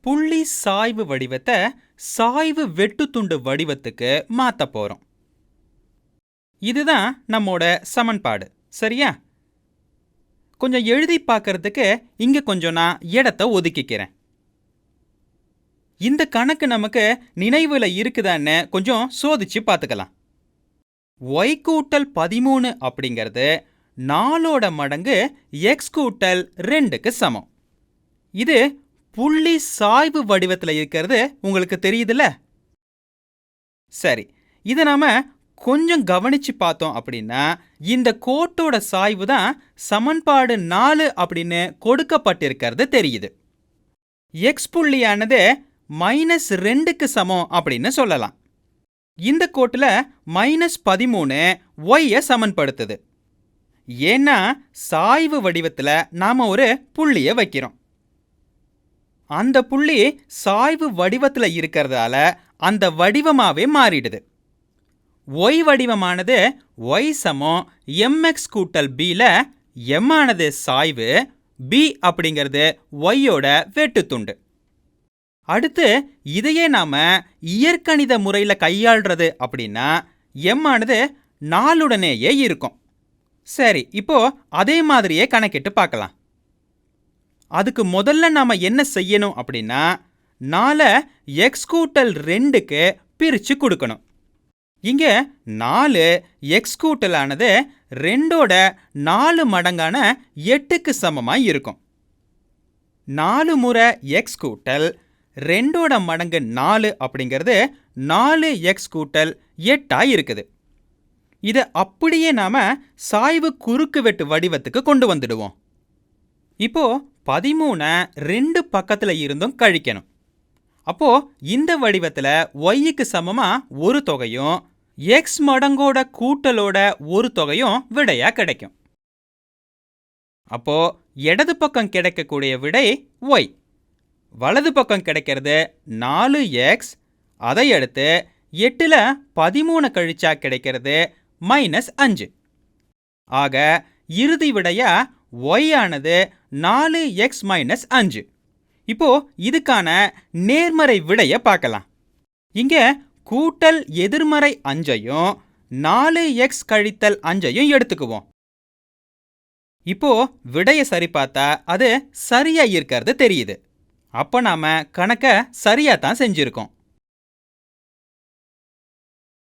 புள்ளி சாய்வு வடிவத்தை சாய்வு வெட்டுத்துண்டு வடிவத்துக்கு மாத்த போறோம். இதுதான் நம்மோட சமன்பாடு. சரியா? கொஞ்சம் எழுதி பார்க்கறதுக்கு இங்க கொஞ்சம் நான் இடத்த ஒதுக்கிக்கிறேன். இந்த கணக்கு நமக்கு நினைவுல இருக்குதான்னு கொஞ்சம் சோதிச்சு பார்த்துக்கலாம். ஒய் கூட்டல் பதிமூணு அப்படிங்கிறது நாலோட மடங்கு எக்ஸ் கூட்டல் ரெண்டுக்கு சமம். இது புள்ளி சாய்வு வடிவத்தில் இருக்கிறது உங்களுக்கு தெரியுதுல்ல? சரி இதை நாம கொஞ்சம் கவனிச்சு பார்த்தோம் அப்படின்னா இந்த கோட்டோட சாய்வு தான் சமன்பாடு நாலு அப்படின்னு கொடுக்கப்பட்டிருக்கிறது தெரியுது. எக்ஸ் புள்ளியானது மைனஸ் ரெண்டுக்கு சமம் அப்படின்னு சொல்லலாம். இந்த கோட்டில் மைனஸ் பதிமூணு ஒய்யை சமன்படுத்துது. ஏன்னா சாய்வு வடிவத்தில் நாம் ஒரு புள்ளியை வைக்கிறோம். அந்த புள்ளி சாய்வு வடிவத்தில் இருக்கிறதால அந்த வடிவமாகவே மாறிடுது. ஒய் வடிவமானது ஒய் சமம் எம்எக்ஸ் கூட்டல் பியில் எம் ஆனது சாய்வு பி அப்படிங்கிறது ஒய்யோட வெட்டுத்துண்டு அடுத்து இதையே நாம இயற்கணித முறையில் கையாள்றது அப்படின்னா எம் ஆனது நாளுடனேயே இருக்கும். சரி இப்போ அதே மாதிரியே கணக்கிட்டு பார்க்கலாம். அதுக்கு முதல்ல நாம என்ன செய்யணும் அப்படின்னா நாலை எக்ஸ் கூட்டல் ரெண்டுக்கு பிரித்து கொடுக்கணும். இங்க நாலு எக்ஸ் கூட்டலானது ரெண்டோட நாலு மடங்கான எட்டுக்கு சமமாக இருக்கும். நாலு முறை எக்ஸ் கூட்டல் ரெண்டோட மடங்கு நாலு அப்படிங்கிறது நாலு எக்ஸ் கூட்டல் எட்டா இருக்குது. இதை அப்படியே நாம சாய்வு குறுக்கு வெட்டு வடிவத்துக்கு கொண்டு வந்துடுவோம். இப்போ பதிமூணை ரெண்டு பக்கத்துல இருந்தும் கழிக்கணும். அப்போ இந்த வடிவத்துல ஒய்க்கு சமமா ஒரு தொகையும் எக்ஸ் மடங்கோட கூட்டலோட ஒரு தொகையும் விடையா கிடைக்கும். அப்போ இடது பக்கம் கிடைக்கக்கூடிய விடை ஒய் வலது பக்கம் கிடைக்கிறது நாலு எக்ஸ் அதை அடுத்து எட்டில் பதிமூணு கழிச்சா கிடைக்கிறது மைனஸ் அஞ்சு. ஆக இறுதி விடையா ஒய் ஆனது நாலு எக்ஸ் மைனஸ் அஞ்சு. இப்போ இதுக்கான நேர்மறை விடையை பார்க்கலாம். இங்கே கூட்டல் எதிர்மறை அஞ்சையும் நாலு எக்ஸ் கழித்தல் அஞ்சையும் எடுத்துக்குவோம். இப்போ விடையை சரி பார்த்தா அது சரியா இருக்கிறது தெரியுது. அப்போ நாம கணக்கை சரியா தான் செஞ்சிருக்கோம்.